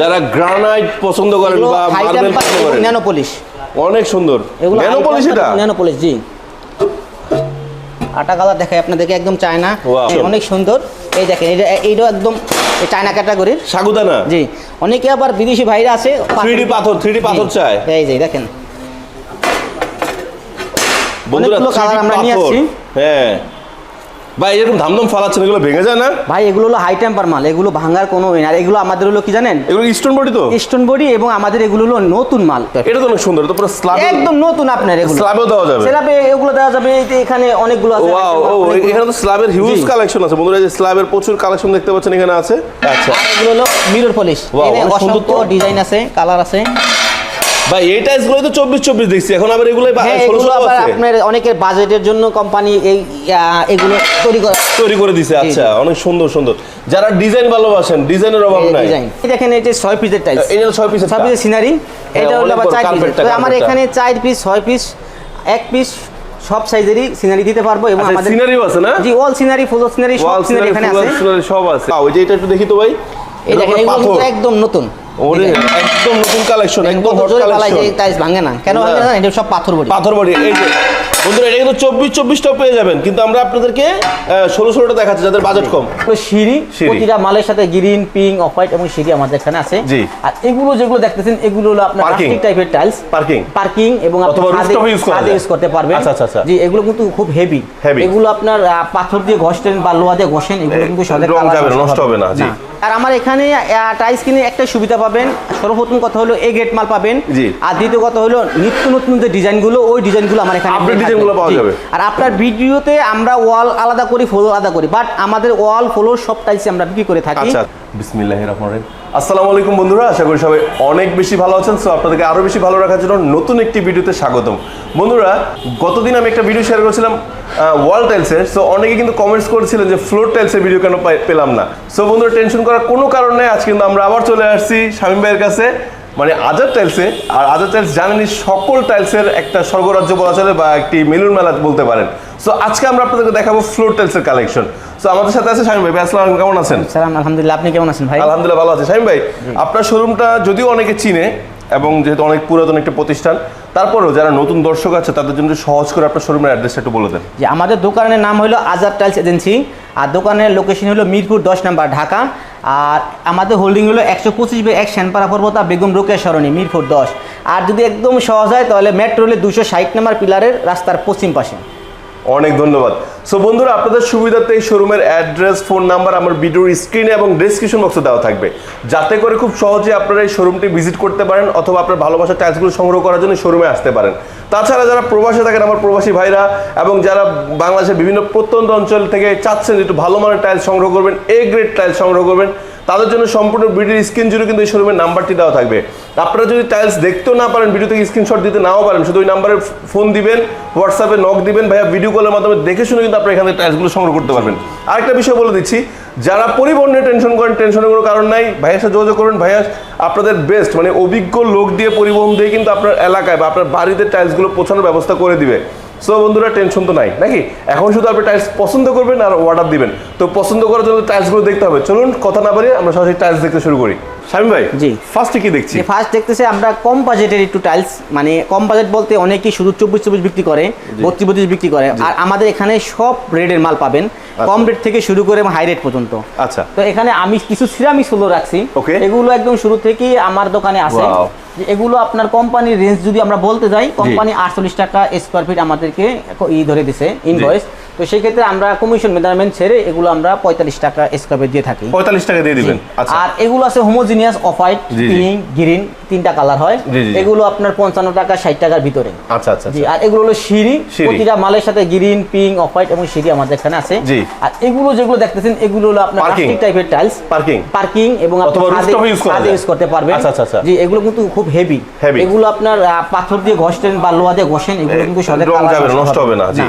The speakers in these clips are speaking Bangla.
যারা গ্রানাইট পছন্দ করেন বা মার্বেল পছন্দ করেন। ন্যানো পলিশ অনেক সুন্দর। এগুলো ন্যানো পলিশ এটা? ন্যানো পলিশ জি। আটা কালার দেখাই আপনাদেরকে একদম চায়না। অনেক সুন্দর। এই দেখেন এটা এইটা একদম চায়না ক্যাটাগরির। সাগুদানা? জি। অনেকে আবার বিদেশি ভাইরা আছে 3D পাথর 3D পাথর চায়। এই যে দেখেন। বন্ধুরা অনেকগুলো 3D colour আমরা নিয়ে আসছি। হ্যাঁ। ভাই এরকম ধামধাম ফালাচ্ছেন এগুলো ভেঙে যায় না? ভাই এগুলো হলো হাই টেম্পার মাল এগুলো ভাঙার কোনো ওয়ে না আর এগুলো আমাদের হলো কি জানেন? এগুলো স্টোন বডি তো? স্টোন বডি এবং আমাদের এগুলো হলো নতুন মাল। এটা তো অনেক সুন্দর তো পুরো স্ল্যাব একদম নতুন আপনার এগুলো। স্ল্যাবেও দেওয়া যাবে। সেলাপে এগুলো দেওয়া যাবে এই যে এখানে অনেকগুলো আছে ওয়াও ও এখানে তো স্ল্যাবের হিউজ কালেকশন আছে। বন্ধুরা এই যে স্ল্যাবের প্রচুর কালেকশন দেখতে পাচ্ছেন এখানে আছে। আচ্ছা এগুলো হলো মিরর পলিশ সুন্দর তো। ডিজাইন আছে কালার আছে। ভাই এই টাইলসগুলো তো চব্বিশ চব্বিশ দেখছি। এখন আবার এগুলো হ্যাঁ এগুলো আছে। আপনার অনেকের বাজেটের জন্য কোম্পানি এই এগুলো তৈরি করে তৈরি করে দিছে আচ্ছা অনেক সুন্দর সুন্দর। যারা ডিজাইন ভালোবাসেন ডিজাইনের অভাব নাই। ডিজাইন দেখেন এটা ছয় পিসের টাইলস এই যে ছয় পিসের ছয় পিসের সিনারি এটা হলো আবার বড় চার পিস তো আমার এখানে চার পিস ছয় পিস এক পিস সব সাইজেরই সিনারি দিতে পারব এবং আচ্ছা, আমাদের scenery-ও আছে না? জি অল সিনারি ফুল সিনারি সব সিনারি এখানে আছে সব আছে। ওই যে এটা একটু দেখি তো ভাই এই এটা দেখেন এগুলো একদম নতুন। ওরে একদম নতুন কালেকশন একদম হট জোরে পালাই যে কালেকশন টাইলস ভাঙে না। কেন ভাঙে না? এটা সব পাথর বডি। পাথর বডি এই যে বন্ধুরা এটা কিন্তু চব্বিশ চব্বিশটাও পেয়ে যাবেন। কিন্তু আমরা আপনাদেরকে ষোলো ষোলোটা দেখাচ্ছি যাদের বাজেট কম। সিঁড়ি সিঁড়ি। প্রতিটা মালের সাথে গ্রিন পিঙ্ক অফ হোয়াইট এবং সিঁড়ি আমাদের এখানে আছে। জি। আর এগুলো যেগুলো দেখতেছেন এগুলো হলো আপনার প্লাস্টিক টাইপের টাইলস পার্কিং পার্কিং এবং আপনি করতে পারবেন। আচ্ছা, আচ্ছা, আচ্ছা। জি এগুলো কিন্তু খুব হেভি এগুলো আপনার পাথর দিয়ে ঘষতেন বা লোহা দিয়ে ঘষেন এগুলো কিন্তু সহজে নষ্ট হবে না, জি। আর আমার এখানে টাইস কিনে একটা সুবিধা পাবেন সর্বপ্রথম কথা হলো এ গেট মাল পাবেন জি। আর দ্বিতীয় কথা হলো নিত্য নতুন যে ডিজাইনগুলো ওই ডিজাইনগুলো আমার এখানে Update থাকবে। গুলো পাওয়া যাবে। আর আপনার ভিডিওতে আমরা ওয়াল আলাদা করি ফ্লোর আলাদা করি বাট আমাদের ওয়াল ফ্লোর সব টাইসে আমরা বিক্রি করে থাকি আচ্ছা বিসমিল্লাহির রহমানির রহিম। আসসালামু আলাইকুম বন্ধুরা, আশা করি সবাই অনেক বেশি ভালো আছেন। সো আপনাদেরকে আরও বেশি ভালো রাখার জন্য নতুন একটি ভিডিওতে স্বাগতম। বন্ধুরা, গতদিন আমি একটা ভিডিও শেয়ার করেছিলাম ওয়াল টাইলসের সো অনেকে কিন্তু কমেন্টস করেছিলেন যে ফ্লোর টাইলসের ভিডিও কেন পেলাম না। সো বন্ধুরা টেনশন করার কোনো কারণ নেই। আজকে কিন্তু আমরা আবার চলে আসছি শামীম ভাইয়ের কাছে। মানে আজাদ টাইলসে আর আজাদ টাইলস জানেনই সকল টাইলসের একটা স্বর্গরাজ্য বলা চলে বা একটি মিলন মেলা বলতে পারেন। সো আজকে আমরা আপনাদেরকে দেখাবো ফ্লোর টাইলসের কালেকশন সো আমাদের সাথে আছে শামীম ভাই। আসসালামু আলাইকুম কেমন আছেন? সালাম আলহামদুলিল্লাহ। আপনি কেমন আছেন ভাই? আলহামদুলিল্লাহ ভালো আছে। শামিম ভাই আপনার শোরুমটা যদিও অনেকে চিনে এবং যেহেতু অনেক পুরাতন একটা প্রতিষ্ঠান তারপরেও যারা নতুন দর্শক আছে তাদের জন্য সহজ করে আপনার শোরুমের অ্যাড্রেসটা একটু বলে দেন। যে আমাদের দোকানের নাম হলো আজাদ টাইলস এজেন্সি আর দোকানের লোকেশন হলো মিরপুর দশ নম্বর ঢাকা আর আমাদের হোল্ডিং হলো একশো পঁচিশ বে এক শ্যানপাড়া পর্বতা বেগম রোকেয়া সরণি মিরপুর দশ। আর যদি একদম সহজ হয় তাহলে মেট্রো রেলের দুশো ষাট নম্বর পিলারের রাস্তার পশ্চিম পাশে। অনেক ধন্যবাদ। সো বন্ধুরা, আপনাদের সুবিধার্থে এই শোরুমের অ্যাড্রেস ফোন নাম্বার আমার ভিডিওর স্ক্রিনে এবং ডেসক্রিপশন বক্সে দেওয়া থাকবে। যাতে করে খুব সহজে আপনারা এই শোরুমটি ভিজিট করতে পারেন অথবা আপনার ভালোবাসার টাইলসগুলো সংগ্রহ করার জন্য শোরুমে আসতে পারেন। তাছাড়া যারা প্রবাসে থাকেন, আমার প্রবাসী ভাইরা, এবং যারা বাংলাদেশের বিভিন্ন প্রত্যন্ত অঞ্চল থেকে চাচ্ছেন একটু ভালো মানের টাইলস সংগ্রহ করবেন এ গ্রেড টাইলস সংগ্রহ করবেন তাদের জন্য সম্পূর্ণ ভিডিওর স্ক্রিন জুড়ে কিন্তু এই শোরুমের নাম্বারটি দেওয়া থাকবে। আপনারা যদি টাইলস দেখতেও না পারেন ভিডিও থেকে স্ক্রিনশট দিতে নাও পারেন, শুধু ওই নাম্বারে ফোন দিবেন হোয়াটসঅ্যাপে নক দিবেন, ভাইয়া ভিডিও কলের মাধ্যমে দেখে শুনে কিন্তু আপনারা এখানে টাইলসগুলো সংগ্রহ করতে পারবেন। আরেকটা বিষয় বলে দিচ্ছি, যারা পরিবহনের টেনশন করেন টেনশনের কোনো কারণ নাই, ভাইয়ের সাথে যোগাযোগ করবেন ভাইয়া আপনাদের বেস্ট মানে অভিজ্ঞ লোক দিয়ে পরিবহন দিয়ে কিন্তু আপনার এলাকায় বা আপনার বাড়িতে টাইলসগুলো পৌঁছানোর ব্যবস্থা করে দিবে। সো বন্ধুরা টেনশন তো নাই, নাকি? এখন শুধু আপনি টাইলস পছন্দ করবেন আর অর্ডার দিবেন। তো পছন্দ করার জন্য টাইলসগুলো দেখতে হবে। চলুন, কথা না বাড়িয়ে আমরা সরাসরি টাইলস দেখতে শুরু করি। শামিম ভাই জি। ফার্স্টে কি দেখছি? ফার্স্ট দেখতেছে আমরা কম বাজেটের একটু টাইলস মানে কম বাজেট বলতে অনেকেই শুধু চব্বিশ চব্বিশ বিক্রি করে বত্রিশ বত্রিশ বিক্রি করে। আর আমাদের এখানে সব রেটের মাল পাবেন কম রেট থেকে শুরু করে হাই রেট পর্যন্ত। আচ্ছা। তো এখানে আমি কিছু সিরামিক সোলো রাখছি. এগুলো একদম শুরু থেকেই আমার দোকানে আছে। এগুলো আপনার কোম্পানির রেঞ্জ যদি আমরা বলতে যাই কোম্পানি আটচল্লিশ টাকা স্কোয়ার ফিট আমাদেরকে ই ধরে দিছে ইনভয়েস তো সেই ক্ষেত্রে আমরা কমিশন মেজারমেন্ট ছেড়ে এগুলো আমরা পঁয়তাল্লিশ টাকা স্কোয়ার দিয়ে থাকি পঁয়তাল্লিশ টাকা দিয়ে দিবেন আচ্ছা আর এগুলো আছে homogeneous off white. Pink green তিনটা কালার হয়। এগুলো আপনার পঞ্চান্ন টাকা ষাট টাকার ভিতরে আচ্ছা আচ্ছা জি আচ্ছা। আর এগুলো হলো সিঁড়ি। প্রতিটা মালের সাথে গ্রিন পিঙ্ক অফ হোয়াইট এবং সিঁড়ি আমাদের এখানে আছে জি। আর এগুলো যেগুলো দেখতেছেন এগুলো হলো আপনার। প্লাস্টিক টাইপের টাইলস পার্কিং পার্কিং এবং আপনি ইউজ করতে পারবেন আচ্ছা, আচ্ছা, আচ্ছা। জি এগুলো কিন্তু খুব হেভি। এগুলো আপনার পাথর দিয়ে ঘষতেন বা লোহা দিয়ে ঘষেন এগুলো কিন্তু সহজে রং যাবে নষ্ট হবে না, জি।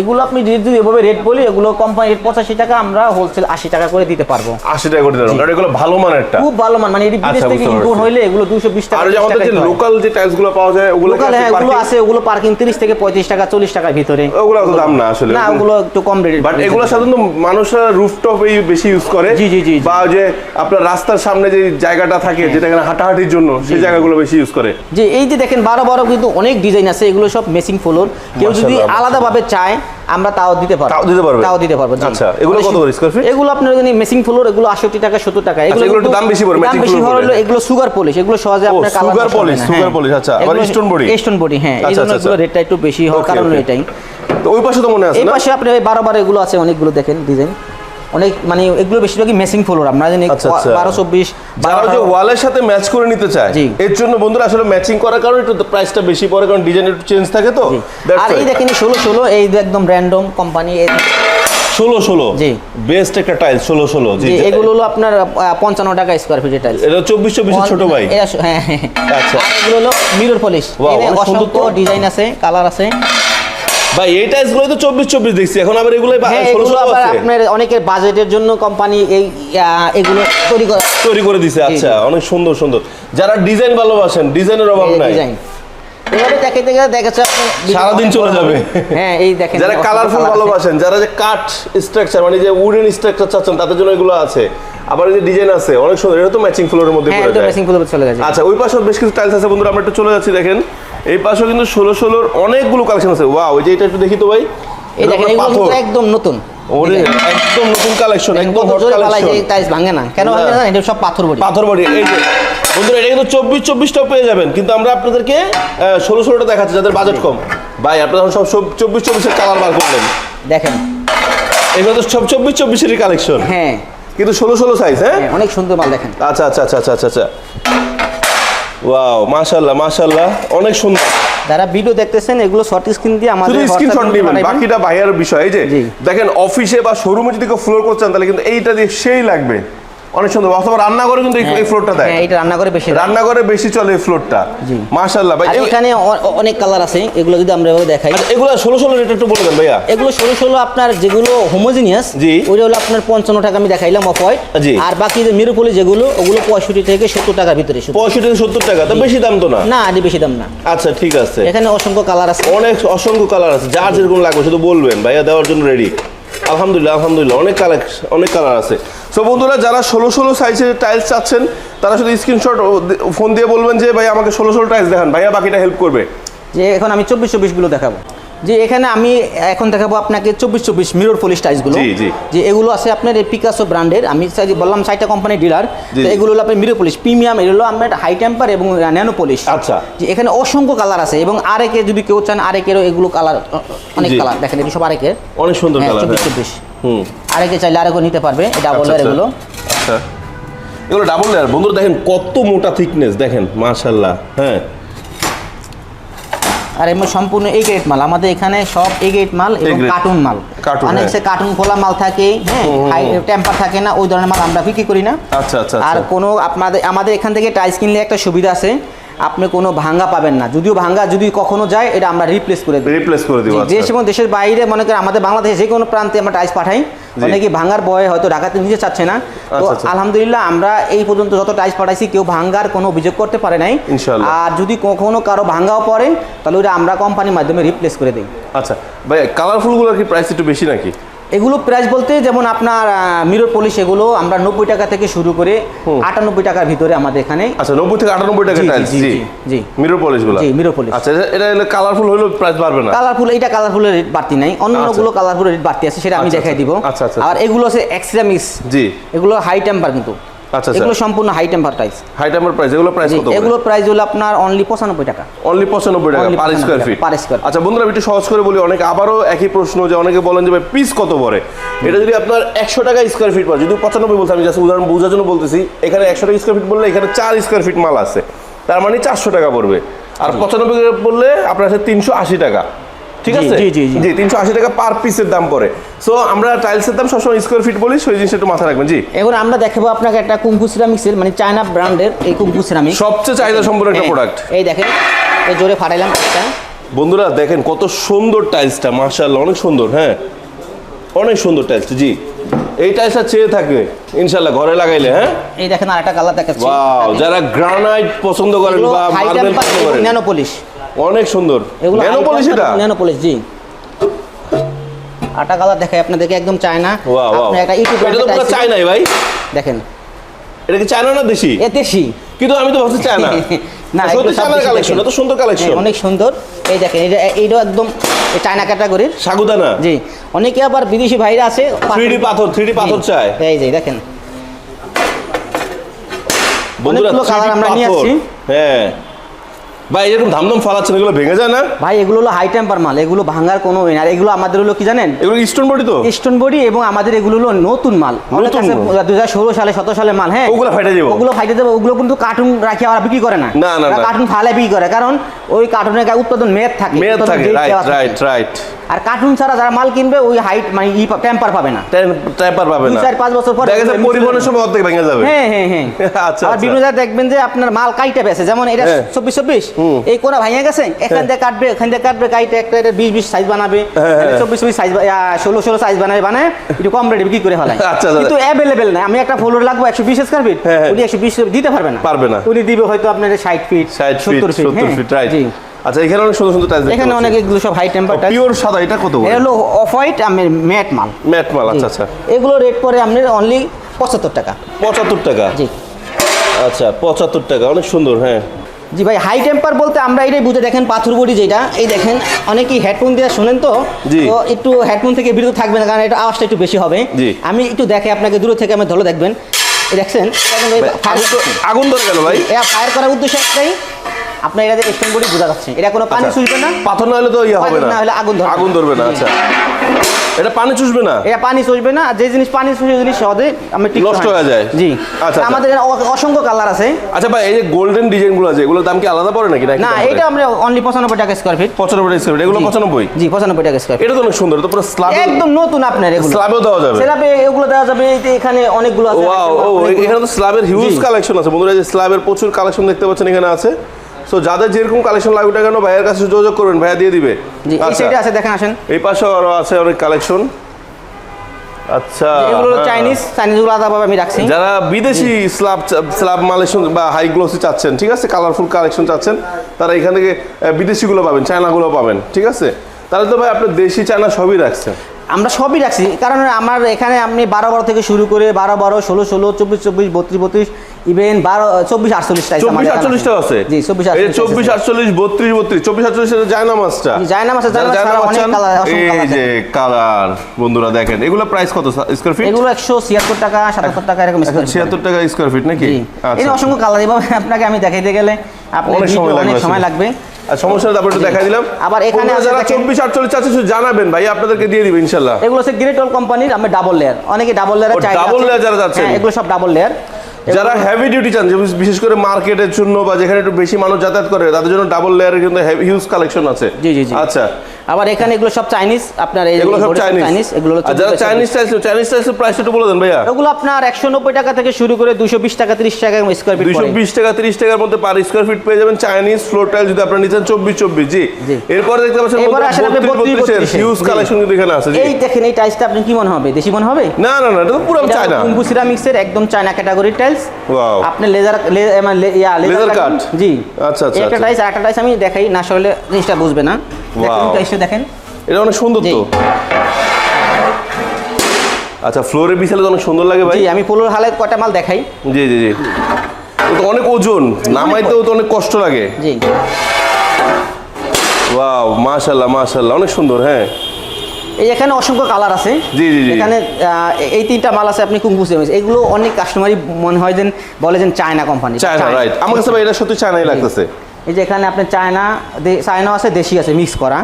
এগুলো আপনি যদি এভাবে রেট বলি এগুলো কোম্পানি রেট পঁচাশি টাকা আমরা হোলসেল আশি টাকা করে দিতে পারব। আশি টাকা করে দিলাম কারণ এগুলো ভালো মানেরটা। খুব ভালো মান মানে এটি বিদেশ আচ্ছা, থেকে ইম্পোর্ট হইলে এগুলো দুশো বিশ টাকা আর যে 30 আমাদের যে লোকাল যে টাইলসগুলো পাওয়া যায় ওগুলো লোকাল হ্যাঁ ওগুলো আছে ওগুলো পার্কিং তিরিশ থেকে পঁয়ত্রিশ টাকা চল্লিশ টাকার ভিতরে। ওগুলো তো দাম না আসলে। না ওগুলো একটু কম রেট বাট এগুলো সাধারণত মানুষরা রুফটপ এই বেশি ইউজ করে। জি, জি, জি, জি। বা যে আপনার রাস্তার সামনে যে জায়গাটা থাকে যেটা এখানে হাঁটাহাঁটির জন্য সেই জায়গাগুলো বেশি ইউজ করে। যে এই যে দেখেন বারো বারো কিন্তু অনেক ডিজাইন আছে এগুলো সব মেসিং ফ্লোর কেউ যদি আলাদাভাবে চায় আমরা তাও দিতে পারব। তাও দিতে পারব তাও দিতে পারব আচ্ছা, এগুলো কত করে স্কয়ার ফিট এগুলো আপনার মেসিং ফ্লোর এগুলো আটষট্টি টাকা সত্তর টাকা। এগুলো একটু দাম বেশি পড়বে, দাম বেশি হলো এগুলো সুগার পলিশ এগুলো সহজে আপনার colour sugar polish sugar polish. আচ্ছা, আর স্টোন বডি স্টোন বডি হ্যাঁ এই আচ্ছা, জন্য আচ্ছা, এগুলো আচ্ছা। রেটটা একটু বেশি হওয়ার কারণে এটাই। তো ওই পাশে তো মনে আছে এই পাশে আপনি ওই বারো বারো এগুলো আছে অনেকগুলো দেখেন ডিজাইন অনেক মানে এগুলো বেশিরভাগই মেসিং ফ্লোর আমরা জানি আচ্ছা, আচ্ছা। বারো চব্বিশ যারা যে ওয়ালের সাথে ম্যাচ করে নিতে চায় এর জন্য বন্ধুরা আসলে ম্যাচিং করার কারণে একটু প্রাইসটা বেশি পড়ে কারণ ডিজাইন একটু চেঞ্জ থাকে তো। আর এই দেখেন ষোলো ষোলো এই একদম র্যান্ডম কোম্পানি ষোলো ষোলো? জি। বেস্ট একটা টাইল ষোলো ষোলো। জি এগুলো হলো আপনার পঞ্চান্ন টাকা স্কোয়ার ফিটের টাইল এটা চব্বিশ চব্বিশ ছোট ভাই। হ্যাঁ হ্যাঁ। আচ্ছা। আর এগুলো হলো মিরর পলিশ। অসংখ্য ডিজাইন আছে কালার আছে। ভাই এই টাইলসগুলো তো চব্বিশ চব্বিশ দেখছি। এখন আবার এগুলো হ্যাঁ এগুলো আপনার অনেকের বাজেটের জন্য কোম্পানি এই এগুলো তৈরি করে তৈরি করে দিছে আচ্ছা অনেক সুন্দর সুন্দর। যারা ডিজাইন ভালোবাসেন ডিজাইনের অভাব নাই। ডিজাইন এভাবে দেখে দেখে দেখাচ্ছে সারাদিন চলে যাবে। হ্যাঁ এই দেখেন যারা কালারফুল ভালোবাসেন যারা যে কাঠ স্ট্রাকচার মানে যে উডেন স্ট্রাকচার চাচ্ছেন তাদের জন্য এগুলো আছে। আবার এই যে ডিজাইন আছে অনেক সুন্দর এটা তো ম্যাচিং ফ্লোরের মধ্যে হ্যাঁ পড়ে যায়। মেসিং ফুল চলে গেছে আচ্ছা ওই পাশেও বেশ কিছু টাইলস আছে বন্ধুরা আমরা একটু চলে যাচ্ছি দেখেন। এই পাশেও কিন্তু ষোলো ষোলোর অনেকগুলো কালেকশন আছে। ওয়াও ওই যে এটা একটু দেখি তো ভাই। এই এটা দেখেন এগুলো কিন্তু পাথর। একদম নতুন। ওরে একদম নতুন কালেকশন একদম হট কালেকশন টাইলস ভাঙে না। কেন না। ভাঙে না? এটা সব পাথর বডি। পাথর বাড়ি এই যে। বন্ধুরা এটা কিন্তু চব্বিশ চব্বিশটাও পেয়ে যাবেন কিন্তু আমরা আপনাদেরকে ষোলো ষোলোটা দেখাচ্ছি যাদের বাজেট কম। ভাই আপনারা সব সব চব্বিশ চব্বিশের কালার বার করলেন। দেখেন। এগুলো তো সব চব্বিশ চব্বিশেরই কালেকশন হ্যাঁ। কিন্তু ষোলো ষোলো সাইজ হ্যাঁ? হ্যাঁ, অনেক সুন্দর মাল দেখেন। আচ্ছা আচ্ছা আচ্ছা আচ্ছা আচ্ছা। ওয়াও মাশাল্লাহ মাশাল্লাহ অনেক সুন্দর। যারা ভিডিও দেখতেছেন এগুলো শর্ট স্ক্রিন দিয়ে আমাদের স্ক্রিনশট নেবেন বাকিটা বাইরের বিষয় এই যে দেখেন অফিসে বা শোরুমে যদি কেউ ফ্লোর করছেন তাহলে কিন্তু এইটা দিয়ে সেই লাগবে। অনেক সুন্দর। অথবা রান্নাঘরে কিন্তু এই- ফ্লোরটা দেয় এটা রান্না করে বেশি। রান্নাঘরে বেশি চলে এই ফ্লোরটা জি। ভাই এখানে অনেক কালার আছে এগুলো যদি আমরা এভাবে দেখাই। আচ্ছা এগুলো ষোলো ষোলো রেট একটু বলে দেন ভাইয়া। এগুলো ষোলো ষোলো আপনার যেগুলো হোমোজিনিয়াস জি। ওইটা হলো আপনার পঞ্চান্ন টাকা আমি দেখাইলাম অফ হোয়াইট জি। আর বাকি যে মিরুপলি যেগুলো ওগুলো পঁয়ষট্টি থেকে সত্তর টাকার ভিতরে শুধু। পঁয়ষট্টি থেকে সত্তর টাকা তো বেশি দাম তো না? না আদি বেশি দাম না। আচ্ছা ঠিক আছে। এখানে অসংখ্য কালার আছে। অনেক অসংখ্য কালার আছে যার যেরকম লাগবে শুধু বলবেন ভাইয়া দেওয়ার জন্য রেডি আলহামদুলিল্লাহ আলহামদুলিল্লাহ। অনেক কালেকশন অনেক কালার আছে। সো বন্ধুরা, যারা ষোলো ষোলো সাইজের টাইলস চাচ্ছেন, তারা শুধু স্ক্রিনশট ফোন দিয়ে বলবেন যে, ভাই, আমাকে ষোলো ষোলো টাইলস দেখান। ভাইয়া বাকিটা হেল্প করবে। যে এখন আমি চব্বিশ চব্বিশগুলো দেখাবো। যে এখানে আমি এখন দেখাবো আপনাকে চব্বিশ চব্বিশ মিরর পলিশ টাইলসগুলো। যে এগুলো আছে আপনার এই পিকাসো ব্র্যান্ডের আমি বললাম সাইটা কোম্পানির ডিলার তো এগুলো হলো আপনার মিরর পলিশ প্রিমিয়াম এগুলো আপনার হাই টেম্পার এবং ন্যানো পলিশ আচ্ছা। যে এখানে অসংখ্য কালার আছে এবং আরেকে যদি কেউ চান আরেকেরও এগুলো কালার অনেক কালার দেখেন এটি সব আরেকের অনেক সুন্দর হ্যাঁ চব্বিশ চব্বিশ। হুম। আরেকে চাইলে আরেকও নিতে পারবে ডাবল আচ্ছা, আচ্ছা। এগুলো। আচ্ছা। এগুলো ডাবল লেয়ার বন্ধুরা দেখেন কত মোটা থিকনেস দেখেন মাশাল্লাহ হ্যাঁ। আর এমন সম্পূর্ণ এ গ্রেড মাল। আমাদের এখানে সব এই গ্রেড মাল এবং কার্টুন মাল। অনেক। সে কার্টুন খোলা মাল থাকে হ্যাঁ টেম্পার থাকে না ওই ধরনের মাল আমরা বিক্রি করি না। আচ্ছা আচ্ছা আর আচ্ছা কোনো আপনাদের আমাদের এখান থেকে টাইলস কিনলে একটা সুবিধা আছে। আপনি কোনো ভাঙ্গা পাবেন না। যদিও ভাঙ্গা যদি কখনো যায় এটা আমরা রিপ্লেস করে দিই রিপ্লেস করে দিব আচ্ছা। দেশ এবং দেশের বাইরে মনে করেন আমাদের বাংলাদেশে যে কোনো প্রান্তে আমরা টাইলস পাঠাই। অনেকে ভাঙ্গার বয়ে হয়তো ঢাকাতে নিতে চাচ্ছে না। তো আচ্ছা, আচ্ছা। আলহামদুলিল্লাহ আমরা এই পর্যন্ত যত টাইলস পাঠাইছি কেউ ভাঙ্গার কোনো অভিযোগ করতে পারে নাই। আর যদি কখনো কারও ভাঙ্গাও পড়ে তাহলে ওটা আমরা কোম্পানির মাধ্যমে রিপ্লেস করে দিই। আচ্ছা। ভাই কালারফুলগুলোর কি প্রাইস একটু বেশি নাকি? এগুলো প্রাইস বলতে যেমন আপনার মিরর পলিশ এগুলো আমরা নব্বই টাকা থেকে শুরু করে আটানব্বই টাকার ভিতরে আমাদের এখানে আচ্ছা নব্বই থেকে আটানব্বই টাকা জি, জি, টাইলস জি, জি। জি, জি। মিরর পলিশগুলো? জি, mirror polish। আচ্ছা এটা- এটা কালারফুল হলো প্রাইস বাড়বে না? কালারফুল এটা কালারফুলের রেট বাড়তি নাই। অন্যগুলো কালারফুলের রেট বাড়তি আছে সেটা আমি আচ্ছা, দেখাই দিব। আচ্ছা, আচ্ছা, আর এগুলো আছে এক্সিরামিক্স জি। এগুলো হাই টেম্পার কিন্তু। আচ্ছা আচ্ছা। এগুলো সম্পূর্ণ হাই টেম্পার টাইস হাই টাইমের প্রাইস এগুলো প্রাইস কত এগুলো প্রাইস হলো আপনার অনলি পঁচানব্বই টাকা। অনলি পঁচানব্বই টাকা Only per 95 square feet square feet। আচ্ছা বন্ধুরা একটু সহজ করে বলি অনেকে আবারও একই প্রশ্ন যে অনেকে বলেন যে ভাই পিস কত পড়ে? এটা যদি আপনার একশো টাকা স্কোয়ার ফিট পড়ে যদি পঁচানব্বই বলতে আমি জাস্ট উদাহরণ বোঝার জন্য বলতেছি এখানে একশো টাকা স্কোয়ার ফিট বললে এখানে চার স্কোয়ার ফিট মাল আছে। তার মানে চারশো টাকা পড়বে। আর পঁচানব্বই বললে আপনার আছে তিনশো আশি টাকা। ঠিক আছে? জি, জি, জি। তিনশো আশি টাকা পার পিসের দাম পড়ে। সো আমরা টাইলসের দাম সবসময় স্কোয়ার ফিট বলি সেই জিনিসটা একটু মাথা রাখবেন জি। এখন আমরা দেখাবো আপনাকে একটা কুম্ভু সিরামিক্সের মানে চায়না ব্র্যান্ডের এই কুম্ভু সিরামিক সবচেয়ে চাহিদা সম্পন্ন একটা প্রোডাক্ট এই দেখেন এই জোরে ফাটাইলাম একটা। বন্ধুরা দেখেন কত সুন্দর টাইলসটা মার্শাল্লাহ অনেক সুন্দর হ্যাঁ? অনেক সুন্দর টাইলসটা জি। এই টাইলসটা চেয়ে থাকে ইনশাল্লাহ ঘরে লাগাইলে হ্যাঁ? এই দেখেন আরেকটা কালার দেখাচ্ছি। ওয়াও যারা গ্রানাইট পছন্দ করেন বা মার্বেল পছন্দ করেন। ন্যানো পলিশ অনেক সুন্দর। এগুলো এটা? জি। আটা কালার দেখাই আপনাদেরকে একদম চায়না। Wow wow. আপনি একটা ইউটিউব এটা তো পুরো চায়নাই ভাই। দেখেন। এটা কি চায়না না দেশি? এ দেশি। কিন্তু আমি তো ভাবছি চায়না। না, সত্যি সব কালেকশন এত সুন্দর কালেকশন হ্যাঁ, অনেক সুন্দর। এই দেখেন এটা এইটাও একদম চায়না ক্যাটাগরির সাগুদানা? জি। অনেকে আবার বিদেশি ভাইরা আছে 3D পাথর 3D পাথর চায়। এই যে দেখেন। বন্ধুরা অনেকগুলো 3D colour আমরা নিয়ে আসছি। হ্যাঁ। ভাই এরকম ধামধাম ফালাচ্ছেন এগুলো ভেঙে যায় না? ভাই এগুলো হলো হাই টেম্পার মাল এগুলো ভাঙার কোনো আর এগুলো আমাদের হলো কি জানেন? এগুলো স্টোন বডি তো? স্টোন বডি এবং আমাদের এগুলো হলো নতুন মাল। আছে হাজার ষোলো সালে সতেরো সালে মাল হ্যাঁ? ওগুলো ফাইটে যাব ওগুলো ফাইটে দেবে ওগুলো কিন্তু কার্টুন রাখি আর বিক্রি করে না। না, না। কার্টুন ফালে বিক্রি করে কারণ ওই কার্টুনের উৎপাদন মেদ থাকে মেয়াদ থাকে রাইট রাইট রাইট আর কার্টুন ছাড়া যারা মাল কিনবে ওই হাইট মানে ই টেম্পার পাবে না। টাইপার পাবে না। চার পাঁচ বছর পর দেখা এগুলো পরিবহনের সময় অর্ধেক ভেঙে যাবে। হ্যাঁ হ্যাঁ হ্যাঁ। আচ্ছা, আর আচ্ছা। বিভিন্ন দেখবেন যে আপনার মাল কাইটে বেছে যেমন এটা হ্যাঁ। চব্বিশ চব্বিশ? এই কোনা ভাইয়া গেছে? এখান থেকে কাটবে এখান থেকে কাটবে কাইটে একটা এটা বিশ বিশ সাইজ বানাবে। হ্যাঁ, হ্যাঁ। চব্বিশ চব্বিশ সাইজ ষোলো ষোলো সাইজ বানাবে বানায় একটু কম রেটে বিক্রি করে ফেলায়। আচ্ছা, আচ্ছা। কিন্তু অ্যাভেলেবেল না আমি একটা ফ্লোর লাগবো একশো বিশ স্কোয়ার ফিট হ্যাঁ, হ্যাঁ। উনি একশো বিশ দিতে পারবে না। পারবে না। উনি দিবে হয়তো আপনার ষাট ফিট সত্তর ফিট হ্যাঁ। ফিট রাইট আচ্ছা এখানে অনেক সুন্দর সুন্দর টাইলস এখানে অনেক এগুলো সব হাই টেম্পার টাইলস পিওর সাদা এটা কত এটা হলো অফ হোয়াইট আমি ম্যাট মাল। ম্যাট মাল আচ্ছা আচ্ছা। এগুলো রেট পরে আপনার অনলি পঁচাত্তর টাকা। পঁচাত্তর টাকা? জি। আচ্ছা পঁচাত্তর টাকা অনেক সুন্দর হ্যাঁ। জি ভাই হাই টেম্পার বলতে আমরা এটাই বুঝে দেখেন পাথর বডি যেটা এই দেখেন অনেকেই হেডফোন দিয়ে শোনেন তো তো একটু হেডফোন থেকে বিরত থাকবে না কারণ এটা আওয়াজটা একটু বেশি হবে। আমি একটু দেখে আপনাকে দূর থেকে আমি ধরে দেখবেন। দেখছেন? আগুন ধরে গেল ভাই। ফায়ার করার উদ্দেশ্য একটাই আপনার এটা স্টোন বডি বোঝা যাচ্ছে এটা কোনো পানি আচ্ছা। চুষবে না? পাথর না হলে তো ইয়ে হবে না। হলে আগুন ধরবে আগুন ধরবে না আচ্ছা। এটা পানি চুষবে না? এটা পানি চুষবে না যে জিনিস পানি চুষে জিনিস সহজে আমি ঠিক নষ্ট হয়ে যায়। জি। আচ্ছা, আচ্ছা। আমাদের অসংখ্য কালার আছে। আচ্ছা ভাই এই যে গোল্ডেন ডিজাইনগুলো আছে এগুলোর দাম কি আলাদা পড়ে নাকি? না এটা আমরা অনলি পঁচানব্বই টাকা স্কোয়ার ফিট পঁচানব্বই টাকা এগুলো পঁচানব্বই? জি পঁচানব্বই টাকা স্কোয়ার এটা তো অনেক সুন্দর তো পুরো স্ল্যাব একদম নতুন আপনার এগুলো। স্ল্যাবেও দেওয়া যাবে। সেলাপে এগুলো দেওয়া যাবে এখানে অনেকগুলো আছে। ওয়াও ও এখানে তো স্ল্যাবের হিউজ কালেকশন আছে। বন্ধুরা এই যে স্ল্যাবের প্রচুর কালেকশন দেখতে পাচ্ছেন এখানে আছে। সো যাদের যেরকম কালেকশন লাগবে কেন ভাইয়ের কাছে যোগাযোগ করবেন ভাইয়া দিয়ে দিবে। জি এই আচ্ছা। সাইডে আছে দেখেন আসেন। এই পাশেও আরও আছে অনেক কালেকশন আচ্ছা এগুলো হ্যাঁ। চাইনিজ চাইনিজগুলো আলাদাভাবে আমি রাখছি। যারা বিদেশি স্ল্যাব স্ল্যাব মালেশন বা হাই গ্লোসি চাচ্ছেন ঠিক আছে? কালারফুল কালেকশন চাচ্ছেন তারা এখান থেকে আহ, বিদেশিগুলো পাবেন চায়না গুলো পাবেন ঠিক আছে? তাহলে তো ভাই আপনার দেশি চায়না সবই রাখছেন। আমরা সবই রাখছি। কারণ আমার এখানে আপনি বারো বারো থেকে শুরু করে বারো বারো ষোলো ষোলো চব্বিশ চব্বিশ বত্রিশ বত্রিশ ইভেন বারো চব্বিশ আটচল্লিশ টাইপ চব্বিশ আটচল্লিশটাও আছে? জি চব্বিশ চব্বিশ আটচল্লিশ বত্রিশ বত্রিশ চব্বিশ আটচল্লিশ যায় না মাছটা? জায়না মাছের জায়না জায়না এই যে কালার বন্ধুরা দেখেন এগুলো প্রাইস কত স্কোয়ার ফিট এগুলো একশো ছিয়াত্তর টাকা সাতাত্তর টাকা এরকম ছিয়াত্তর টাকা স্কোয়ার ফিট নাকি? জি। এই আচ্ছা অসংখ্য কালার এবং আপনাকে আমি দেখাইতে গেলে আপনার অনেক সময় লাগবে। আর একটু দেখাই দিলাম। আবার এখানে যারা দেখেন- চব্বিশ আটচল্লিশ চাচ্ছে জানাবেন ভাই আপনাদেরকে দিয়ে দিবে ইনশাল্লাহ। এগুলো হচ্ছে গ্রেট অল কোম্পানির ডাবল লেয়ার অনেকে ডাবল লেয়ার double layer যারা। এগুলো সব ডাবল লেয়ার যারা হেভি ডিউটি চান বিশেষ করে মার্কেটের জন্য বা যেখানে একটু বেশি মানুষ যাতায়াত করে তাদের জন্য ডাবল লেয়ারের কিন্তু হিউজ কালেকশন আছে। জি, জি, জি। আচ্ছা। আবার এখানে এগুলো সব চাইনিজ আপনার এই এগুলো সব চাইনিজ এগুলো যারা 24 চাইনিজ টাইলস চাইনিজ টাইলসের প্রাইস একটু বলে দেন ভাইয়া। এগুলো আপনার একশো নব্বই টাকা থেকে শুরু করে দুশো বিশ টাকা তিরিশ টাকা স্কোয়ার ফিট দুইশো বিশ টাকা তিরিশ টাকার মধ্যে পার স্কোয়ার ফিট পেয়ে যাবেন চাইনিজ ফ্লোর টাইল যদি আপনারা নিচ্ছেন চব্বিশ চব্বিশ জি। জি। এরপরে দেখতে পাচ্ছেন এবার আসেন আপনি বত্রিশ বত্রিশ হিউজ কালেকশন কিন্তু এখানে আছে জি। এই দেখেন এই টাইলসটা আপনি কি মনে হবে? দেশি মনে হবে? না না না এটা তো পুরো চায়না কুম্বু সিরামিক্সের একদম চায়না ক্যাটাগরির টাইলস ওয়াও আপনি লেজার মানে ইয়া লেজার কাট জি। আচ্ছা, আচ্ছা, একটা আচ্ছা। টাইলস একটা টাইলস আমি দেখাই না আসলে জিনিসটা বুঝবে না। দেখেন. দেখেন। এটা অনেক সুন্দর। তো। আচ্ছা ফ্লোরে বিছালে তো অনেক সুন্দর লাগে ভাই। আমি পোলোর হালে কয়টা মাল দেখাই। জি জি জি। তো অনেক ওজন। নামাইতেও তো অনেক কষ্ট লাগে। জি। ওয়াও মাশাল্লাহ মাশাল্লাহ অনেক সুন্দর হ্যাঁ। এই এখানে অসংখ্য কালার আছে। জি, জি, জি। এখানে এই তিনটা মাল আছে আপনি কুম্বু সিরামিক্স এগুলো অনেক কাস্টমারই মনে হয় যে বলে যে চায়না কোম্পানি চায়না রাইট আমার কাছে ভাই এটা সত্যি চায়নাই লাগতেছে। এই যে এখানে আপনার চায়না চায়না আছে দেশি আছে মিক্স করা।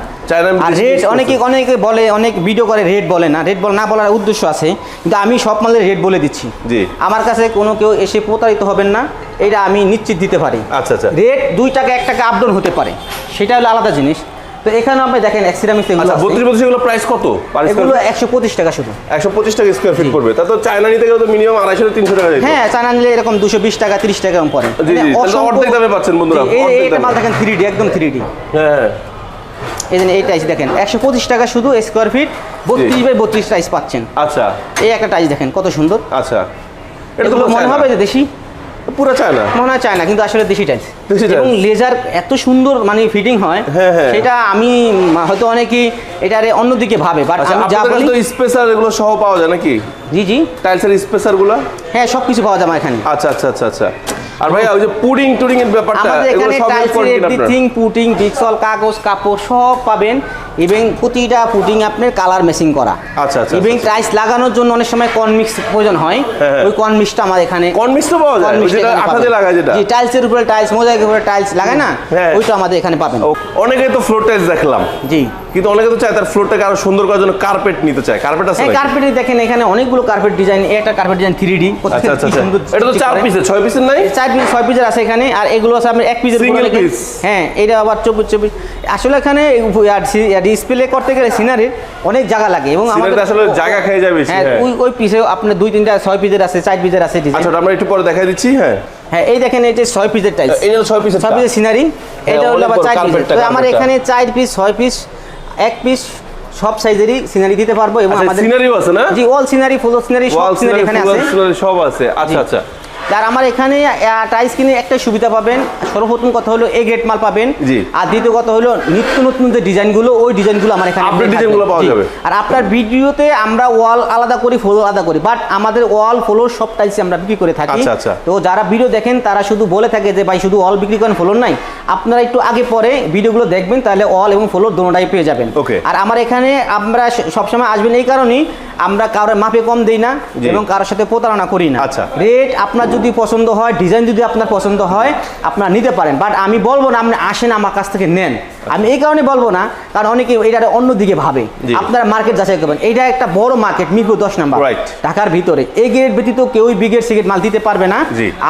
আর রেড রেট অনেকে অনেকে বলে অনেক ভিডিও করে রেড বলে না। রেড বল না বলার উদ্দেশ্য আছে কিন্তু আমি সব মালের রেড বলে দিচ্ছি। জি। আমার কাছে কোনো কেউ এসে প্রতারিত হবেন না এটা আমি নিশ্চিত দিতে পারি। আচ্ছা আচ্ছা। রেট দুই টাকা এক টাকা আপডাউন হতে পারে। সেটা হলো আলাদা জিনিস। তো এখানে আপনি দেখেন এক্সিরামিক্স এগুলো আচ্ছা আছে। বত্রিশ বত্রিশ এগুলো প্রাইস কত? এগুলো একশো পঁচিশ টাকা শুধু। একশো পঁচিশ টাকা স্কোয়ার ফিট পড়বে। তা তো চায়না নিতে গেলে তো মিনিমাম আড়াইশো থেকে তিনশো টাকা যেত। হ্যাঁ চায়না নিলে এরকম দুশো বিশ টাকা তিরিশ টাকা এরকম পড়ে। জি, জি, মানে তাহলে অর্ধেক দামে পাচ্ছেন বন্ধুরা, এইটা। মাল দেখেন থ্রি একদম থ্রি হ্যাঁ হ্যাঁ। এই যে এই টাইলস দেখেন একশো পঁচিশ টাকা শুধু স্কোয়ার ফিট বত্রিশ বাই বত্রিশ টাইলস পাচ্ছেন। আচ্ছা। এই একটা টাইলস দেখেন কত সুন্দর। আচ্ছা। এটা তো মনে হবে যে দেশি? পুরো চায় না মনে হয় চায় না কিন্তু আসলে দেশি টাইলস। এবং লেজার এত সুন্দর মানে ফিটিং হয় হ্যাঁ, হ্যাঁ। সেটা আমি হয়তো অনেকেই এটারে অন্যদিকে ভাবে বাট আচ্ছা আমি যা বলি তো স্পেসার এগুলো সহ পাওয়া যায় নাকি? জি জি। টাইলসের স্পেসারগুলো হ্যাঁ সব কিছু পাওয়া যাবে এখানে। আচ্ছা আচ্ছা আচ্ছা আচ্ছা। আর ভাই ওই যে পুডিং টুডিং এর ব্যাপারটা আমাদের এখানে টাইলসের? এভরিথিং পুটিং বিক্সল কাগজ কাপড় সব পাবেন। এবং প্রতিটা পুটিং আপনার কালার মেসিং করা। আচ্ছা, আচ্ছা, এবং আচ্ছা। টাইলস লাগানোর জন্য অনেক সময় কর্ন মিক্স প্রয়োজন হয়। হ্যাঁ, হ্যাঁ। ওই কর্ন মিক্সটা আমার এখানে কর্ন মিক্স তো পাওয়া যায় যেটা লাগায় যেটা। জি টাইলসের উপরে টাইলস মোজাইকের উপরে টাইলস লাগায় না? হ্যাঁ। ওইটা আমাদের এখানে পাবেন। ও, অনেকেই তো ফ্লোর টাইলস দেখলাম। জি। কিন্তু অনেকে তো চায় তার ফ্লোরটাকে আরও সুন্দর করার জন্য কার্পেট নিতে চায়। কার্পেট আছে হ্যাঁ নাকি? দেখেন এখানে অনেকগুলো কার্পেট ডিজাইন একটা কার্পেট ডিজাইন থ্রি ডি আচ্ছা আচ্ছা আচ্ছা। এটা তো চার পিসের ছয় পিসের নাই? চার পিস ছয় পিসের আছে এখানে আর এগুলো আছে আপনার এক পিসের? হ্যাঁ এটা আবার চব্বিশ চব্বিশ। আসলে এখানে ডিসপ্লে করতে গেলে সিনারির অনেক জায়গা লাগে এবং আমাদের আসলে জায়গা খেয়ে যাবে হ্যাঁ হ্যাঁ। ওই ওই পিসে আপনার দুই তিনটা ছয় পিসের আছে চার পিসের আছে আচ্ছা আমরা একটু পরে দেখাই দিচ্ছি হ্যাঁ। হ্যাঁ এই দেখেন এই যে ছয় পিসের টাইলস এই ছয় পিসের ছয় পিসের সিনারি এটা হলো আবার চার পিস তো আমার এখানে চার পিস ছয় পিস এক পিস সব সাইজেরই সিনারি দিতে পারব এবং আচ্ছা, আমাদের scenery-ও আছে না? জি অল সিনারি ফুল সিনারি সব সিনারি এখানে আছে। সব আছে। আচ্ছা আচ্ছা। আর আমার এখানে টাইলস কিনে একটা সুবিধা পাবেন সর্বপ্রথম কথা হলো এ গ্রেড মাল পাবেন জি। আর দ্বিতীয় কথা হলো নিত্য নতুন যে ডিজাইনগুলো ওই ডিজাইনগুলো আমার এখানে Update থাকবে। design গুলো পাওয়া যাবে। আর আপনার ভিডিওতে আমরা ওয়াল আলাদা করি ফ্লোর আলাদা করি বাট আমাদের ওয়াল ফ্লোর সব টাইলস আমরা বিক্রি করে থাকি আচ্ছা, আচ্ছা। তো যারা ভিডিও দেখেন তারা শুধু বলে থাকে যে ভাই শুধু ওয়াল বিক্রি করেন ফ্লোর নাই আপনারা একটু আগে পরে ভিডিওগুলো দেখবেন তাহলে ওয়াল এবং ফ্লোর দোনোটাই পেয়ে যাবেন. আর আমার এখানে আমরা সবসময় আসবেন এই কারণেই আমরা কারোর মাপে কম দেই না এবং কারোর সাথে প্রতারণা করি না আচ্ছা। রেট আপনার যদি পছন্দ হয় ডিজাইন যদি আপনার পছন্দ হয় আপনার নিতে পারেন। বাট আমি বলব না আপনি আসেন আমার কাছ থেকে নেন। আমি এই কারণে বলব না কারণ অনেকে এটা অন্যদিকে ভাবে। আপনারা মার্কেট যাচাই করবেন। এটা একটা বড় মার্কেট মিরপুর দশ নাম্বার। ঢাকার ভিতরে। এই গেট ব্যতীত কেউই বিগেট সিগেট মাল দিতে পারবে না।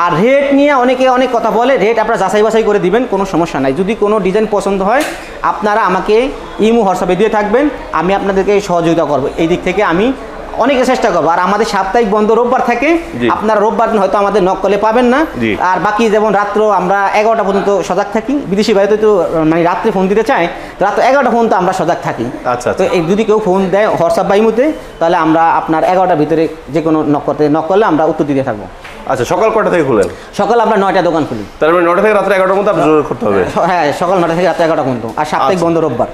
আর রেট নিয়ে অনেকে অনেক কথা বলে রেট আপনারা যাচাই বাছাই করে দিবেন কোনো সমস্যা নাই। যদি কোনো ডিজাইন পছন্দ হয় আপনারা আমাকে ইমো হোয়াটসঅ্যাপে দিয়ে থাকবেন। আমি আপনাদেরকে সহযোগিতা করব। এই দিক থেকে আমি অনেকে চেষ্টা করব। আর আমাদের সাপ্তাহিক বন্ধ রোববার থাকে। আপনারা রোববার হয়তো আমাদের নক করলে পাবেন না। আর বাকি যেমন রাত্র আমরা এগারোটা পর্যন্ত সজাগ থাকি বিদেশি বাড়িতে তো মানে রাত্রে ফোন দিতে চায় রাত্র এগারোটা পর্যন্ত আমরা সজাগ থাকি। আচ্ছা, তো আচ্ছা। এই যদি কেউ ফোন দেয় হোয়াটসঅ্যাপ বা ইমুতে তাহলে আমরা আপনার এগারোটার ভিতরে যে কোনো নক করতে নক করলে আমরা উত্তর দিতে থাকব। আচ্ছা সকাল কটা থেকে খুলেন? সকাল আমরা নয়টা দোকান খুলি। তার মানে নটা থেকে রাত্রে এগারোটার মধ্যে করতে হবে। হ্যাঁ সকাল নয়টা থেকে রাত্রে এগারোটা পর্যন্ত আর সাপ্তাহিক আচ্ছা। বন্ধ রোববার।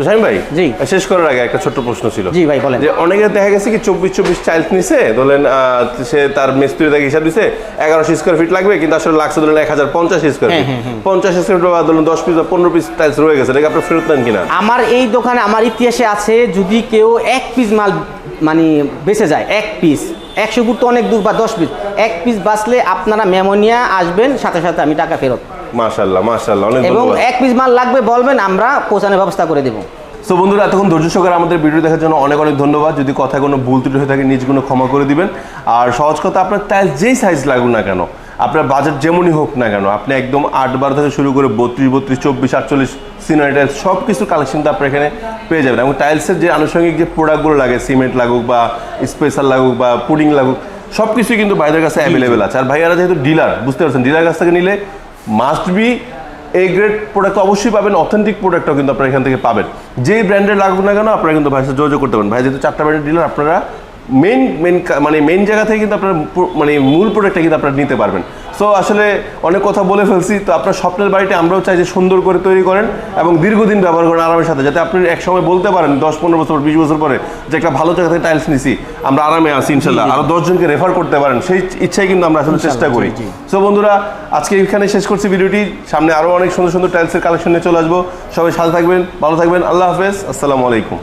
তো ভাই জি। শেষ করার আগে একটা ছোট্ট প্রশ্ন ছিল। জি ভাই বলেন। যে অনেকে দেখা গেছে কি চব্বিশ চব্বিশ নিছে ধরেন সে তার মিস্ত্রি থেকে হিসাব দিছে এগারোশো স্কোয়ার ফিট লাগবে কিন্তু আসলে লাগছে ধরেন এক হাজার পঞ্চাশ স্কোয়ার ফিট। পঞ্চাশ স্কোয়ার ফিট বা ধরুন দশ পিস বা পনেরো পিস টাইলস রয়ে গেছে এটাকে আপনি ফেরত নেন কিনা? আমার এই দোকানে আমার ইতিহাসে আছে যদি কেউ এক পিস মাল মানে বেঁচে যায় এক পিস একশো ফুট তো অনেক দূর বা দশ পিস এক পিস বাঁচলে আপনারা মেমোনিয়া আসবেন সাথে সাথে আমি টাকা ফেরত। মাশাল্লাহ মাশাল্লাহ অনেক এবং এক পিস মাল লাগবে বলবেন আমরা পৌঁছানোর ব্যবস্থা করে দেবো। সো বন্ধুরা এতক্ষণ ধৈর্য সহকারে আমাদের ভিডিও দেখার জন্য অনেক অনেক ধন্যবাদ। যদি কথায় কোনো ভুল ত্রুটি হয়ে থাকে নিজগুলো ক্ষমা করে দিবেন। আর সহজ কথা আপনার টাইলস যেই সাইজ লাগুক না কেন আপনার বাজেট যেমনই হোক না কেন আপনি একদম আট বারো থেকে শুরু করে বত্রিশ বত্রিশ চব্বিশ আটচল্লিশ সিনারি টাইলস সব কিছু কালেকশন আপনার এখানে পেয়ে যাবেন। এবং টাইলসের যে আনুষঙ্গিক যে প্রোডাক্টগুলো লাগে সিমেন্ট লাগুক বা স্পেশাল লাগুক বা পুডিং লাগুক সব কিছুই কিন্তু ভাইদের কাছে অ্যাভেলেবেল আছে। আর ভাইয়ারা যেহেতু ডিলার বুঝতে পারছেন ডিলার কাছ থেকে নিলে must be A grade product অবশ্যই পাবেন অথেন্টিক প্রোডাক্টও কিন্তু আপনারা এখান থেকে পাবেন। যেই ব্র্যান্ডের লাগুক না কেন, আপনারা কিন্তু ভাইয়ের সাথে যোগাযোগ করতে পারেন। ভাই যেহেতু চারটা ব্র্যান্ডের ডিলার আপনারা মেন মেন মানে মেন জায়গা থেকে কিন্তু আপনার মানে মূল প্রোডাক্টটা কিন্তু আপনারা নিতে পারবেন। সো আসলে অনেক কথা বলে ফেলছি। তো আপনার স্বপ্নের বাড়িতে আমরাও চাই যে সুন্দর করে তৈরি করেন এবং দীর্ঘদিন ব্যবহার করেন আরামের সাথে যাতে আপনি এক সময় বলতে পারেন দশ পনেরো বছর বিশ বছর পরে যে একটা ভালো জায়গা থেকে টাইলস নিছি আমরা আরামে আছি ইনশাল্লাহ। আরও দশজনকে রেফার করতে পারেন সেই ইচ্ছাই কিন্তু আমরা আসলে চেষ্টা করি। সো বন্ধুরা আজকে এখানে শেষ করছি ভিডিওটি। সামনে আরও অনেক সুন্দর সুন্দর টাইলসের কালেকশন নিয়ে চলে আসব। সবাই সাথে থাকবেন ভালো থাকবেন আল্লাহ হাফেজ আসসালামু আলাইকুম।